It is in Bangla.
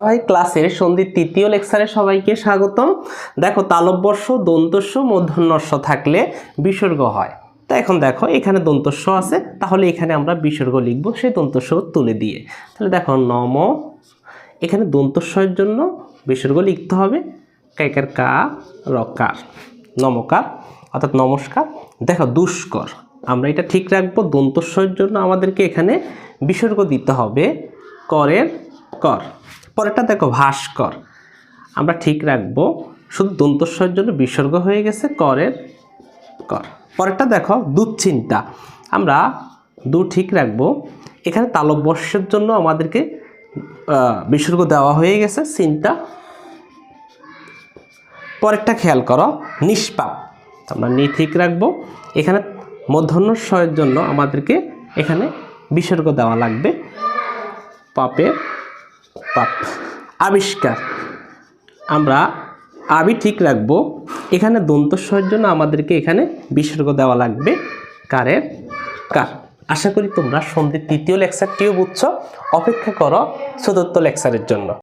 ভাই ক্লাসের সন্ধির তৃতীয় লেকচারে সবাইকে স্বাগতম। দেখো তালব্যস্য দন্তস্য মূর্ধন্যস্য থাকলে বিসর্গ হয়। তা এখন দেখো, এখানে দন্তস্য আছে, তাহলে এখানে আমরা বিসর্গ লিখব সেই দন্তস্য তুলে দিয়ে। তাহলে দেখো, নম, এখানে দন্তস্বয়ের জন্য বিসর্গ লিখতে হবে। কাইকার কা, রকার, নমকার, অর্থাৎ নমস্কার। দেখো, দুষ্কর, আমরা এটা ঠিক রাখব, দন্তস্বয়ের জন্য আমাদেরকে এখানে বিসর্গ দিতে হবে, করের কর। পরেরটা দেখো ভাস্কর। আমরা ঠিক রাখব, শুধু দন্তস্বয়ের জন্য বিসর্গ হয়ে গেছে করের কর। পরেরটা দেখো দুশ্চিন্তা। আমরা দু ঠিক রাখব, এখানে তালব্যস্যের জন্য আমাদেরকে বিসর্গ দেওয়া হয়ে গেছে চিন্তা পরেরটা খেয়াল করো, নিষ্পাপ। আমরা নি ঠিক রাখব, এখানে মধ্যাহ্নস্বয়ের জন্য আমাদেরকে এখানে বিসর্গ দেওয়া লাগবে পাপের পাপ। আবিষ্কার। আমরা আবি ঠিক রাখব। এখানে দন্তস্বর জন্য আমাদেরকে এখানে বিসর্গ দেওয়া লাগবে। কারের কার। আশা করি তোমরা সন্ধ্যের তৃতীয় লেকচারটিও বুঝছ। অপেক্ষা করো চতুর্থ লেকচারের জন্য।